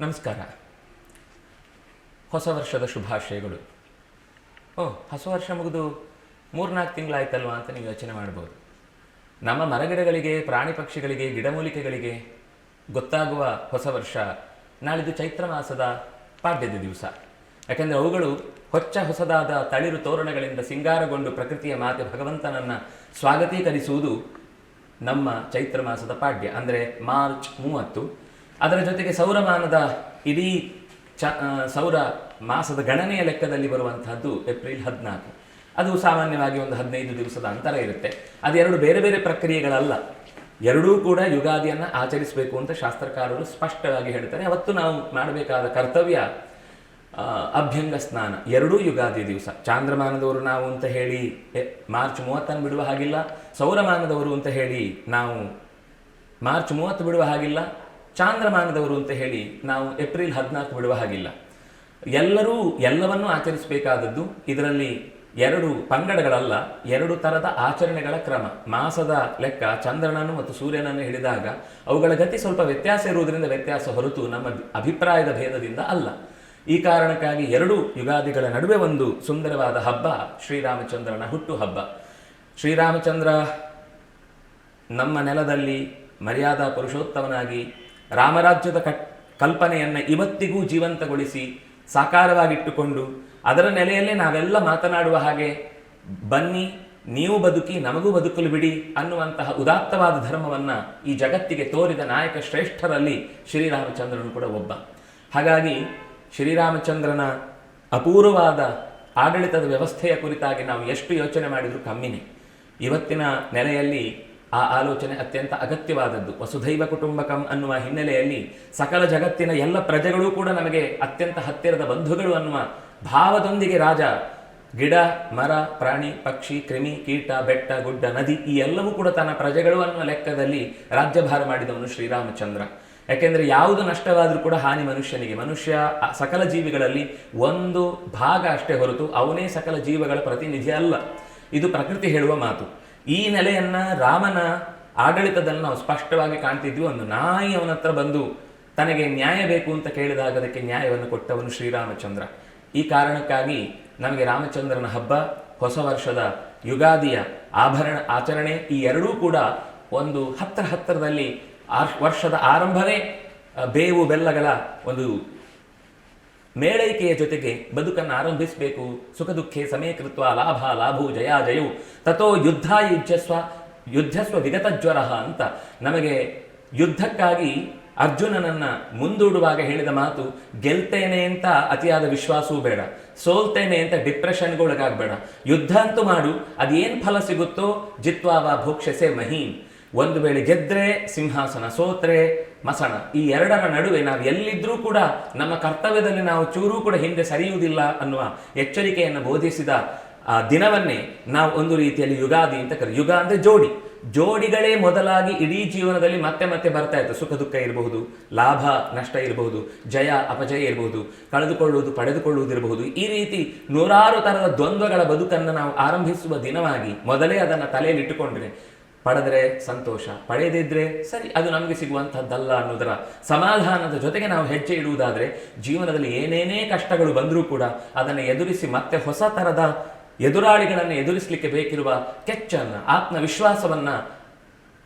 ನಮಸ್ಕಾರ. ಹೊಸ ವರ್ಷದ ಶುಭಾಶಯಗಳು. ಓ, ಹೊಸ ವರ್ಷ ಮುಗಿದು ಮೂರ್ನಾಲ್ಕು ತಿಂಗಳಾಯ್ತಲ್ವಾ ಅಂತ ನೀವು ಯೋಚನೆ ಮಾಡ್ಬೋದು. ನಮ್ಮ ಮರಗಿಡಗಳಿಗೆ, ಪ್ರಾಣಿ ಪಕ್ಷಿಗಳಿಗೆ, ಗಿಡಮೂಲಿಕೆಗಳಿಗೆ ಗೊತ್ತಾಗುವ ಹೊಸ ವರ್ಷ ನಾಳಿದು ಚೈತ್ರ ಮಾಸದ ಪಾಡ್ಯದ ದಿವಸ. ಯಾಕೆಂದರೆ ಅವುಗಳು ಹೊಚ್ಚ ಹೊಸದಾದ ತಳಿರು ತೋರಣಗಳಿಂದ ಸಿಂಗಾರಗೊಂಡು ಪ್ರಕೃತಿಯ ಮಾತೆ ಭಗವಂತನನ್ನು ಸ್ವಾಗತೀಕರಿಸುವುದು ನಮ್ಮ ಚೈತ್ರ ಮಾಸದ ಪಾಡ್ಯ. ಅಂದರೆ ಮಾರ್ಚ್ ಮೂವತ್ತು ಅದರ ಜೊತೆಗೆ ಸೌರಮಾನದ ಇಡೀ ಚ ಸೌರ ಮಾಸದ ಗಣನೆಯ ಲೆಕ್ಕದಲ್ಲಿ ಬರುವಂತಹದ್ದು ಏಪ್ರಿಲ್ ಹದಿನಾಲ್ಕು. ಅದು ಸಾಮಾನ್ಯವಾಗಿ ಒಂದು ಹದಿನೈದು ದಿವಸದ ಅಂತರ ಇರುತ್ತೆ. ಅದೆರಡು ಬೇರೆ ಬೇರೆ ಪ್ರಕ್ರಿಯೆಗಳಲ್ಲ. ಎರಡೂ ಕೂಡ ಯುಗಾದಿಯನ್ನು ಆಚರಿಸಬೇಕು ಅಂತ ಶಾಸ್ತ್ರಕಾರರು ಸ್ಪಷ್ಟವಾಗಿ ಹೇಳ್ತಾರೆ. ಅವತ್ತು ನಾವು ಮಾಡಬೇಕಾದ ಕರ್ತವ್ಯ ಅಭ್ಯಂಗ ಸ್ನಾನ. ಎರಡೂ ಯುಗಾದಿ ದಿವಸ. ಚಾಂದ್ರಮಾನದವರು ನಾವು ಅಂತ ಹೇಳಿ ಮಾರ್ಚ್ ಮೂವತ್ತನ್ನು ಬಿಡುವ ಹಾಗಿಲ್ಲ. ಸೌರಮಾನದವರು ಅಂತ ಹೇಳಿ ನಾವು ಮಾರ್ಚ್ ಮೂವತ್ತು ಬಿಡುವ ಹಾಗಿಲ್ಲ. ಚಾಂದ್ರಮಾನದವರು ಅಂತ ಹೇಳಿ ನಾವು ಏಪ್ರಿಲ್ ಹದಿನಾಲ್ಕು ಬಿಡುವ ಹಾಗಿಲ್ಲ. ಎಲ್ಲರೂ ಎಲ್ಲವನ್ನೂ ಆಚರಿಸಬೇಕಾದದ್ದು ಇದರಲ್ಲಿ ಎರಡು ಪಂಗಡಗಳಲ್ಲ, ಎರಡು ತರದ ಆಚರಣೆಗಳ ಕ್ರಮ. ಮಾಸದ ಲೆಕ್ಕ ಚಂದ್ರನನ್ನು ಮತ್ತು ಸೂರ್ಯನನ್ನು ಹಿಡಿದಾಗ ಅವುಗಳ ಗತಿ ಸ್ವಲ್ಪ ವ್ಯತ್ಯಾಸ ಇರುವುದರಿಂದ ವ್ಯತ್ಯಾಸ ಹೊರತು ನಮ್ಮ ಅಭಿಪ್ರಾಯದ ಭೇದದಿಂದ ಅಲ್ಲ. ಈ ಕಾರಣಕ್ಕಾಗಿ ಎರಡು ಯುಗಾದಿಗಳ ನಡುವೆ ಒಂದು ಸುಂದರವಾದ ಹಬ್ಬ, ಶ್ರೀರಾಮಚಂದ್ರನ ಹುಟ್ಟು ಹಬ್ಬ. ಶ್ರೀರಾಮಚಂದ್ರ ನಮ್ಮ ನೆಲದಲ್ಲಿ ಮರ್ಯಾದಾ ಪುರುಷೋತ್ತಮನಾಗಿ ರಾಮರಾಜ್ಯದ ಕಟ್ ಕಲ್ಪನೆಯನ್ನು ಇವತ್ತಿಗೂ ಜೀವಂತಗೊಳಿಸಿ ಸಾಕಾರವಾಗಿಟ್ಟುಕೊಂಡು ಅದರ ನೆಲೆಯಲ್ಲೇ ನಾವೆಲ್ಲ ಮಾತನಾಡುವ ಹಾಗೆ ಬನ್ನಿ, ನೀವು ಬದುಕಿ, ನಮಗೂ ಬದುಕಲು ಬಿಡಿ ಅನ್ನುವಂತಹ ಉದಾತ್ತವಾದ ಧರ್ಮವನ್ನು ಈ ಜಗತ್ತಿಗೆ ತೋರಿದ ನಾಯಕ ಶ್ರೇಷ್ಠರಲ್ಲಿ ಶ್ರೀರಾಮಚಂದ್ರನು ಕೂಡ ಒಬ್ಬ. ಹಾಗಾಗಿ ಶ್ರೀರಾಮಚಂದ್ರನ ಅಪೂರ್ವವಾದ ಆಡಳಿತದ ವ್ಯವಸ್ಥೆಯ ಕುರಿತಾಗಿ ನಾವು ಎಷ್ಟು ಯೋಚನೆ ಮಾಡಿದರೂ ಕಮ್ಮಿನೇ. ಇವತ್ತಿನ ನೆಲೆಯಲ್ಲಿ ಆ ಆಲೋಚನೆ ಅತ್ಯಂತ ಅಗತ್ಯವಾದದ್ದು. ವಸುಧೈವ ಕುಟುಂಬಕಂ ಅನ್ನುವ ಹಿನ್ನೆಲೆಯಲ್ಲಿ ಸಕಲ ಜಗತ್ತಿನ ಎಲ್ಲ ಪ್ರಜೆಗಳೂ ಕೂಡ ನಮಗೆ ಅತ್ಯಂತ ಹತ್ತಿರದ ಬಂಧುಗಳು ಅನ್ನುವ ಭಾವದೊಂದಿಗೆ ರಾಜ, ಗಿಡ, ಮರ, ಪ್ರಾಣಿ, ಪಕ್ಷಿ, ಕ್ರಿಮಿ, ಕೀಟ, ಬೆಟ್ಟ, ಗುಡ್ಡ, ನದಿ ಈ ಎಲ್ಲವೂ ಕೂಡ ತನ್ನ ಪ್ರಜೆಗಳು ಅನ್ನುವ ಲೆಕ್ಕದಲ್ಲಿ ರಾಜ್ಯಭಾರ ಮಾಡಿದವನು ಶ್ರೀರಾಮಚಂದ್ರ. ಯಾಕೆಂದರೆ ಯಾವುದು ನಷ್ಟವಾದರೂ ಕೂಡ ಹಾನಿ ಮನುಷ್ಯನಿಗೆ. ಮನುಷ್ಯ ಸಕಲ ಜೀವಿಗಳಲ್ಲಿ ಒಂದು ಭಾಗ ಅಷ್ಟೇ ಹೊರತು ಅವನೇ ಸಕಲ ಜೀವಗಳ ಪ್ರತಿನಿಧಿ ಅಲ್ಲ. ಇದು ಪ್ರಕೃತಿ ಹೇಳುವ ಮಾತು. ಈ ನೆಲೆಯನ್ನ ರಾಮನ ಆಡಳಿತದಲ್ಲಿ ನಾವು ಸ್ಪಷ್ಟವಾಗಿ ಕಾಣ್ತಿದ್ವಿ. ಒಂದು ನಾಯಿ ಅವನ ಹತ್ರ ಬಂದು ತನಗೆ ನ್ಯಾಯ ಬೇಕು ಅಂತ ಕೇಳಿದಾಗ ಅದಕ್ಕೆ ನ್ಯಾಯವನ್ನು ಕೊಟ್ಟವನು ಶ್ರೀರಾಮಚಂದ್ರ. ಈ ಕಾರಣಕ್ಕಾಗಿ ನಮಗೆ ರಾಮಚಂದ್ರನ ಹಬ್ಬ, ಹೊಸ ವರ್ಷದ ಯುಗಾದಿಯ ಆಭರಣ, ಆಚರಣೆ, ಈ ಎರಡೂ ಕೂಡ ಒಂದು ಹತ್ತಿರ ಹತ್ತಿರದಲ್ಲಿ ಆ- ವರ್ಷದ ಆರಂಭವೇ ಬೇವು ಬೆಲ್ಲಗಳ ಒಂದು ಮೇಳೈಕೆಯ ಜೊತೆಗೆ ಬದುಕನ್ನು ಆರಂಭಿಸಬೇಕು. ಸುಖ ದುಃಖೆ ಸಮಯ ಕೃತ್ವ ಲಾಭ ಲಾಭು ಜಯ ಜಯವು ತಥೋ ಯುದ್ಧ ಯುಜ್ಯಸ್ವ ಯುದ್ಧಸ್ವ ವಿಗತ ಜ್ವರ ಅಂತ. ನಮಗೆ ಯುದ್ಧಕ್ಕಾಗಿ ಅರ್ಜುನನನ್ನ ಮುಂದೂಡುವಾಗ ಹೇಳಿದ ಮಾತು, ಗೆಲ್ತೇನೆ ಅಂತ ಅತಿಯಾದ ವಿಶ್ವಾಸವೂ ಬೇಡ. ಸೋಲ್ತೇನೆ ಅಂತ ಡಿಪ್ರೆಷನ್ಗೊಳಗಾಗಬೇಡ ಯುದ್ಧ ಅಂತೂ ಮಾಡು, ಅದೇನು ಫಲ ಸಿಗುತ್ತೋ ಜಿತ್ವಾವ ಭೋಕ್ಷಸೆ ಮಹೀನ್ ಒಂದು ವೇಳೆ ಗೆದ್ರೆ ಸಿಂಹಾಸನ ಸೋತ್ರೆ ಮಸಣ. ಈ ಎರಡರ ನಡುವೆ ನಾವು ಎಲ್ಲಿದ್ರೂ ಕೂಡ ನಮ್ಮ ಕರ್ತವ್ಯದಲ್ಲಿ ನಾವು ಚೂರೂ ಕೂಡ ಹಿಂದೆ ಸರಿಯುವುದಿಲ್ಲ ಅನ್ನುವ ಎಚ್ಚರಿಕೆಯನ್ನು ಬೋಧಿಸಿದ, ಆ, ದಿನವನ್ನೇ ನಾವು ಒಂದು ರೀತಿಯಲ್ಲಿ ಯುಗಾದಿ ಅಂತ ಕರಿ, ಯುಗ ಅಂದ್ರೆ ಜೋಡಿ. ಜೋಡಿಗಳೇ ಮೊದಲಾಗಿ ಇಡೀ ಜೀವನದಲ್ಲಿ ಮತ್ತೆ ಮತ್ತೆ ಬರ್ತಾ ಇತ್ತು. ಸುಖ ದುಃಖ ಇರಬಹುದು, ಲಾಭ ನಷ್ಟ ಇರಬಹುದು, ಜಯ ಅಪಜಯ ಇರಬಹುದು, ಕಳೆದುಕೊಳ್ಳುವುದು ಪಡೆದುಕೊಳ್ಳುವುದಿರಬಹುದು. ಈ ರೀತಿ ನೂರಾರು ತರದ ದ್ವಂದ್ವಗಳ ಬದುಕನ್ನು ನಾವು ಆರಂಭಿಸುವ ದಿನವಾಗಿ ಮೊದಲೇ ಅದನ್ನು ತಲೆಯಲ್ಲಿ ಇಟ್ಟುಕೊಂಡ್ರೆ ಪಡೆದ್ರೆ ಸಂತೋಷ ಪಡೆಯದಿದ್ದರೆ ಸರಿ, ಅದು ನಮಗೆ ಸಿಗುವಂಥದ್ದಲ್ಲ ಅನ್ನೋದರ ಸಮಾಧಾನದ ಜೊತೆಗೆ ನಾವು ಹೆಜ್ಜೆ ಇಡುವುದಾದ್ರೆ ಜೀವನದಲ್ಲಿ ಏನೇನೇ ಕಷ್ಟಗಳು ಬಂದರೂ ಕೂಡ ಅದನ್ನು ಎದುರಿಸಿ ಮತ್ತೆ ಹೊಸ ಥರದ ಎದುರಾಳಿಗಳನ್ನು ಎದುರಿಸಲಿಕ್ಕೆ ಬೇಕಿರುವ ಕೆಚ್ಚನ್ನು, ಆತ್ಮವಿಶ್ವಾಸವನ್ನ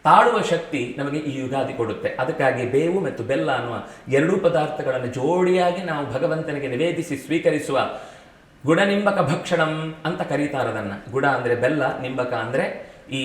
ತಾಳುವ ಶಕ್ತಿ ನಮಗೆ ಈ ಯುಗಾದಿ ಕೊಡುತ್ತೆ. ಅದಕ್ಕಾಗಿ ಬೇವು ಮತ್ತು ಬೆಲ್ಲ ಅನ್ನುವ ಎರಡೂ ಪದಾರ್ಥಗಳನ್ನು ಜೋಡಿಯಾಗಿ ನಾವು ಭಗವಂತನಿಗೆ ನಿವೇದಿಸಿ ಸ್ವೀಕರಿಸುವ ಗುಡನಿಂಬಕ ಭಕ್ಷಣಂ ಅಂತ ಕರೀತಾರದನ್ನು. ಗುಡ ಅಂದರೆ ಬೆಲ್ಲ, ನಿಂಬಕ ಅಂದರೆ ಈ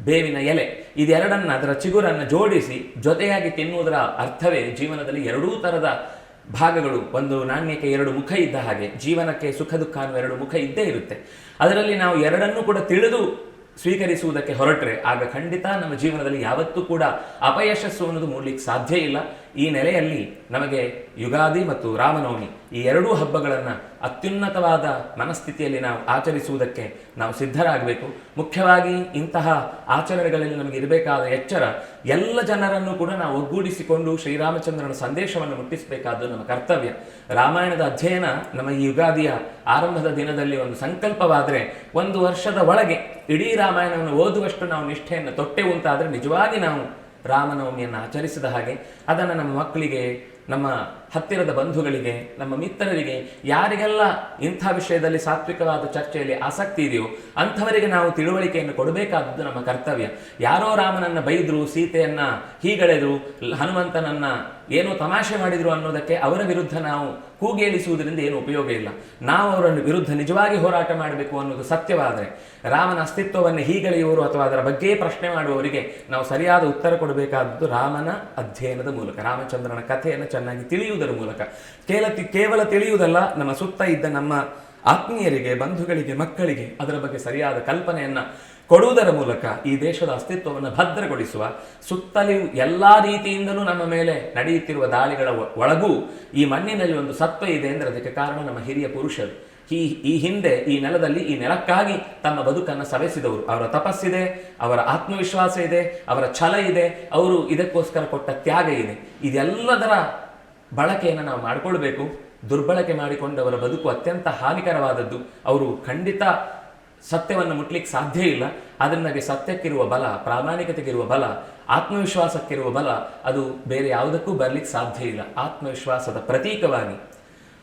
ಬೇವಿನ ಎಲೆ. ಇದೆರಡನ್ನು ಅದರ ಚಿಗುರನ್ನು ಜೋಡಿಸಿ ಜೊತೆಯಾಗಿ ತಿನ್ನುವುದರ ಅರ್ಥವೇ ಜೀವನದಲ್ಲಿ ಎರಡೂ ಥರದ ಭಾಗಗಳು. ಒಂದು ನಾಣ್ಯಕ್ಕೆ ಎರಡು ಮುಖ ಇದ್ದ ಹಾಗೆ, ಜೀವನಕ್ಕೆ ಸುಖ ದುಃಖ ಅನ್ನುವ ಎರಡು ಮುಖ ಇದ್ದೇ ಇರುತ್ತೆ. ಅದರಲ್ಲಿ ನಾವು ಎರಡನ್ನೂ ಕೂಡ ತಿಳಿದು ಸ್ವೀಕರಿಸುವುದಕ್ಕೆ ಹೊರಟ್ರೆ ಆಗ ಖಂಡಿತ ನಮ್ಮ ಜೀವನದಲ್ಲಿ ಯಾವತ್ತೂ ಕೂಡ ಅಪಯಶಸ್ಸು ಅನ್ನೋದು ಮೂಡ್ಲಿಕ್ಕೆ ಸಾಧ್ಯ ಇಲ್ಲ. ಈ ನೆಲೆಯಲ್ಲಿ ನಮಗೆ ಯುಗಾದಿ ಮತ್ತು ರಾಮನವಮಿ ಈ ಎರಡೂ ಹಬ್ಬಗಳನ್ನು ಅತ್ಯುನ್ನತವಾದ ಮನಸ್ಥಿತಿಯಲ್ಲಿ ನಾವು ಆಚರಿಸುವುದಕ್ಕೆ ನಾವು ಸಿದ್ಧರಾಗಬೇಕು. ಮುಖ್ಯವಾಗಿ ಇಂತಹ ಆಚರಣೆಗಳಲ್ಲಿ ನಮಗೆ ಇರಬೇಕಾದ ಎಚ್ಚರ, ಎಲ್ಲ ಜನರನ್ನು ಕೂಡ ನಾವು ಒಗ್ಗೂಡಿಸಿಕೊಂಡು ಶ್ರೀರಾಮಚಂದ್ರನ ಸಂದೇಶವನ್ನು ಮುಟ್ಟಿಸಬೇಕಾದ್ದು ನಮ್ಮ ಕರ್ತವ್ಯ. ರಾಮಾಯಣದ ಅಧ್ಯಯನ ನಮ್ಮ ಈ ಯುಗಾದಿಯ ಆರಂಭದ ದಿನದಲ್ಲಿ ಒಂದು ಸಂಕಲ್ಪವಾದರೆ, ಒಂದು ವರ್ಷದ ಒಳಗೆ ಇಡೀ ರಾಮಾಯಣವನ್ನು ಓದುವಷ್ಟು ನಾವು ನಿಷ್ಠೆಯನ್ನು ತೊಟ್ಟೆವು ಅಂತಾದರೆ ನಿಜವಾಗಿ ನಾವು ರಾಮನವಮಿಯನ್ನು ಆಚರಿಸಿದ ಹಾಗೆ ಅದನ್ನು ನಮ್ಮ ಮಕ್ಕಳಿಗೆ ನಮ್ಮ ಹತ್ತಿರದ ಬಂಧುಗಳಿಗೆ, ನಮ್ಮ ಮಿತ್ರರಿಗೆ, ಯಾರಿಗೆಲ್ಲ ಇಂಥ ವಿಷಯದಲ್ಲಿ ಸಾತ್ವಿಕವಾದ ಚರ್ಚೆಯಲ್ಲಿ ಆಸಕ್ತಿ ಇದೆಯೋ ಅಂಥವರಿಗೆ ನಾವು ತಿಳುವಳಿಕೆಯನ್ನು ಕೊಡಬೇಕಾದದ್ದು ನಮ್ಮ ಕರ್ತವ್ಯ. ಯಾರೋ ರಾಮನನ್ನ ಬೈದ್ರು, ಸೀತೆಯನ್ನ ಹೀಗಳೆದ್ರು, ಹನುಮಂತನನ್ನ ಏನೋ ತಮಾಷೆ ಮಾಡಿದ್ರು ಅನ್ನೋದಕ್ಕೆ ಅವರ ವಿರುದ್ಧ ನಾವು ಕೂಗೇಳಿಸುವುದರಿಂದ ಏನು ಉಪಯೋಗ ಇಲ್ಲ. ನಾವು ಅವರ ವಿರುದ್ಧ ನಿಜವಾಗಿ ಹೋರಾಟ ಮಾಡಬೇಕು ಅನ್ನೋದು ಸತ್ಯವಾದರೆ, ರಾಮನ ಅಸ್ತಿತ್ವವನ್ನು ಹೀಗಳೆಯುವರು ಅಥವಾ ಅದರ ಬಗ್ಗೆ ಪ್ರಶ್ನೆ ಮಾಡುವವರಿಗೆ ನಾವು ಸರಿಯಾದ ಉತ್ತರ ಕೊಡಬೇಕಾದದ್ದು ರಾಮನ ಅಧ್ಯಯನದ ಮೂಲಕ, ರಾಮಚಂದ್ರನ ಕಥೆಯನ್ನು ಚೆನ್ನಾಗಿ ತಿಳಿಯುವುದರ ಮೂಲಕ. ಕೇವಲ ಕೇವಲ ತಿಳಿಯುವುದಲ್ಲ, ನಮ್ಮ ಸುತ್ತ ಇದ್ದ ನಮ್ಮ ಆತ್ಮೀಯರಿಗೆ, ಬಂಧುಗಳಿಗೆ, ಮಕ್ಕಳಿಗೆ ಅದರ ಬಗ್ಗೆ ಸರಿಯಾದ ಕಲ್ಪನೆಯನ್ನ ಕೊಡುವುದರ ಮೂಲಕ ಈ ದೇಶದ ಅಸ್ತಿತ್ವವನ್ನು ಭದ್ರಗೊಳಿಸುವ, ಸುತ್ತಲೂ ಎಲ್ಲಾ ರೀತಿಯಿಂದಲೂ ನಮ್ಮ ಮೇಲೆ ನಡೆಯುತ್ತಿರುವ ದಾಳಿಗಳ ಒಳಗೂ ಈ ಮಣ್ಣಿನಲ್ಲಿ ಒಂದು ಸತ್ವ ಇದೆ ಅಂದರೆ ಅದಕ್ಕೆ ಕಾರಣ ನಮ್ಮ ಹಿರಿಯ ಪುರುಷರು. ಈ ಈ ಹಿಂದೆ, ಈ ನೆಲದಲ್ಲಿ, ಈ ನೆಲಕ್ಕಾಗಿ ತಮ್ಮ ಬದುಕನ್ನು ಸವೆಸಿದವರು. ಅವರ ತಪಸ್ಸಿದೆ, ಅವರ ಆತ್ಮವಿಶ್ವಾಸ ಇದೆ, ಅವರ ಛಲ ಇದೆ, ಅವರು ಇದಕ್ಕೋಸ್ಕರ ಕೊಟ್ಟ ತ್ಯಾಗ ಇದೆ. ಇದೆಲ್ಲದರ ಬಳಕೆಯನ್ನು ನಾವು ಮಾಡಿಕೊಳ್ಬೇಕು. ದುರ್ಬಳಕೆ ಮಾಡಿಕೊಂಡವರ ಬದುಕು ಅತ್ಯಂತ ಹಾನಿಕರವಾದದ್ದು. ಅವರು ಖಂಡಿತ ಸತ್ಯವನ್ನು ಮುಟ್ಲಿಕ್ಕೆ ಸಾಧ್ಯ ಇಲ್ಲ. ಆದರೆ ನನಗೆ ಸತ್ಯಕ್ಕಿರುವ ಬಲ, ಪ್ರಾಮಾಣಿಕತೆಗಿರುವ ಬಲ, ಆತ್ಮವಿಶ್ವಾಸಕ್ಕಿರುವ ಬಲ, ಅದು ಬೇರೆ ಯಾವುದಕ್ಕೂ ಬರಲಿಕ್ಕೆ ಸಾಧ್ಯ ಇಲ್ಲ. ಆತ್ಮವಿಶ್ವಾಸದ ಪ್ರತೀಕವಾಗಿ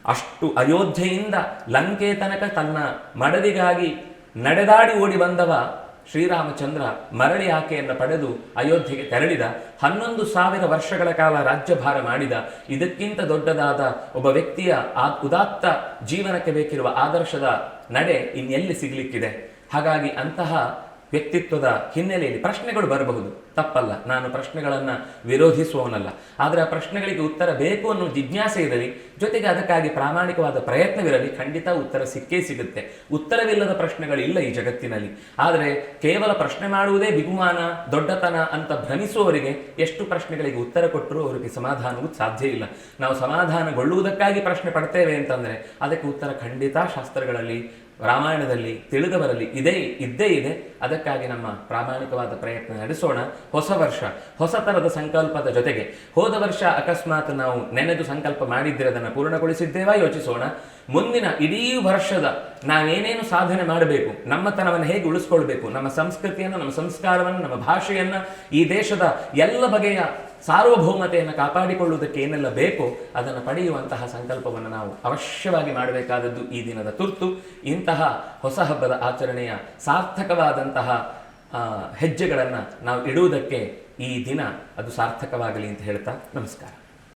ಅಷ್ಟು ಅಯೋಧ್ಯೆಯಿಂದ ಲಂಕೆ ತನಕ ತನ್ನ ಮಡದಿಗಾಗಿ ನಡೆದಾಡಿ ಓಡಿ ಬಂದವ ಶ್ರೀರಾಮಚಂದ್ರ ಮರಳಿ ಆಕೆಯನ್ನು ಪಡೆದು ಅಯೋಧ್ಯೆಗೆ ತೆರಳಿದ. ಹನ್ನೊಂದು ಸಾವಿರ ವರ್ಷಗಳ ಕಾಲ ರಾಜ್ಯಭಾರ ಮಾಡಿದ. ಇದಕ್ಕಿಂತ ದೊಡ್ಡದಾದ ಒಬ್ಬ ವ್ಯಕ್ತಿಯ ಆ ಉದಾತ್ತ ಜೀವನಕ್ಕೆ ಬೇಕಿರುವ ಆದರ್ಶದ ನಡೆ ಇನ್ನೆಲ್ಲಿ ಸಿಗಲಿಕ್ಕಿದೆ? ಹಾಗಾಗಿ ಅಂತಹ ವ್ಯಕ್ತಿತ್ವದ ಹಿನ್ನೆಲೆಯಲ್ಲಿ ಪ್ರಶ್ನೆಗಳು ಬರಬಹುದು. ತಪ್ಪಲ್ಲ. ನಾನು ಪ್ರಶ್ನೆಗಳನ್ನು ವಿರೋಧಿಸುವವನಲ್ಲ. ಆದರೆ ಆ ಪ್ರಶ್ನೆಗಳಿಗೆ ಉತ್ತರ ಬೇಕು ಅನ್ನೋ ಜಿಜ್ಞಾಸೆ ಇರಲಿ, ಜೊತೆಗೆ ಅದಕ್ಕಾಗಿ ಪ್ರಾಮಾಣಿಕವಾದ ಪ್ರಯತ್ನವಿರಲಿ, ಖಂಡಿತ ಉತ್ತರ ಸಿಕ್ಕೇ ಸಿಗುತ್ತೆ. ಉತ್ತರವಿಲ್ಲದ ಪ್ರಶ್ನೆಗಳಿಲ್ಲ ಈ ಜಗತ್ತಿನಲ್ಲಿ. ಆದರೆ ಕೇವಲ ಪ್ರಶ್ನೆ ಮಾಡುವುದೇ ಬಿಗುಮಾನ ದೊಡ್ಡತನ ಅಂತ ಭ್ರಮಿಸುವವರಿಗೆ ಎಷ್ಟು ಪ್ರಶ್ನೆಗಳಿಗೆ ಉತ್ತರ ಕೊಟ್ಟರೂ ಅವರಿಗೆ ಸಮಾಧಾನವೂ ಸಾಧ್ಯ ಇಲ್ಲ. ನಾವು ಸಮಾಧಾನಗೊಳ್ಳುವುದಕ್ಕಾಗಿ ಪ್ರಶ್ನೆ ಪಡ್ತೇವೆ ಅಂತಂದ್ರೆ, ಅದಕ್ಕೆ ಉತ್ತರ ಖಂಡಿತ ಶಾಸ್ತ್ರಗಳಲ್ಲಿ, ರಾಮಾಯಣದಲ್ಲಿ ತಿಳಿದವರಲ್ಲಿ ಇದೇ, ಇದ್ದೇ ಇದೆ. ಅದಕ್ಕಾಗಿ ನಮ್ಮ ಪ್ರಾಮಾಣಿಕವಾದ ಪ್ರಯತ್ನ ನಡೆಸೋಣ. ಹೊಸ ವರ್ಷ, ಹೊಸ ಥರದ ಸಂಕಲ್ಪದ ಜೊತೆಗೆ ಹೋದ ವರ್ಷ ಅಕಸ್ಮಾತ್ ನಾವು ನೆನೆದು ಸಂಕಲ್ಪ ಮಾಡಿದ್ದರೆ ಅದನ್ನು ಪೂರ್ಣಗೊಳಿಸಿದ್ದೇವಾ ಯೋಚಿಸೋಣ. ಮುಂದಿನ ಇಡೀ ವರ್ಷದ ನಾವೇನೇನು ಸಾಧನೆ ಮಾಡಬೇಕು ನಮ್ಮತನವನ್ನು ಹೇಗೆ ಉಳಿಸ್ಕೊಳ್ಬೇಕು, ನಮ್ಮ ಸಂಸ್ಕೃತಿಯನ್ನು, ನಮ್ಮ ಸಂಸ್ಕಾರವನ್ನು, ನಮ್ಮ ಭಾಷೆಯನ್ನು, ಈ ದೇಶದ ಎಲ್ಲ ಬಗೆಯ ಸಾರ್ವಭೌಮತೆಯನ್ನು ಕಾಪಾಡಿಕೊಳ್ಳುವುದಕ್ಕೆ ಏನೆಲ್ಲ ಬೇಕೋ ಅದನ್ನು ಪಡೆಯುವಂತಹ ಸಂಕಲ್ಪವನ್ನು ನಾವು ಅವಶ್ಯವಾಗಿ ಮಾಡಬೇಕಾದದ್ದು ಈ ದಿನದ ತುರ್ತು. ಇಂತಹ ಹೊಸ ಹಬ್ಬದ ಆಚರಣೆಯ ಸಾರ್ಥಕವಾದಂತಹ ಹೆಜ್ಜೆಗಳನ್ನು ನಾವು ಇಡುವುದಕ್ಕೆ ಈ ದಿನ ಅದು ಸಾರ್ಥಕವಾಗಲಿ ಅಂತ ಹೇಳ್ತಾ ನಮಸ್ಕಾರ.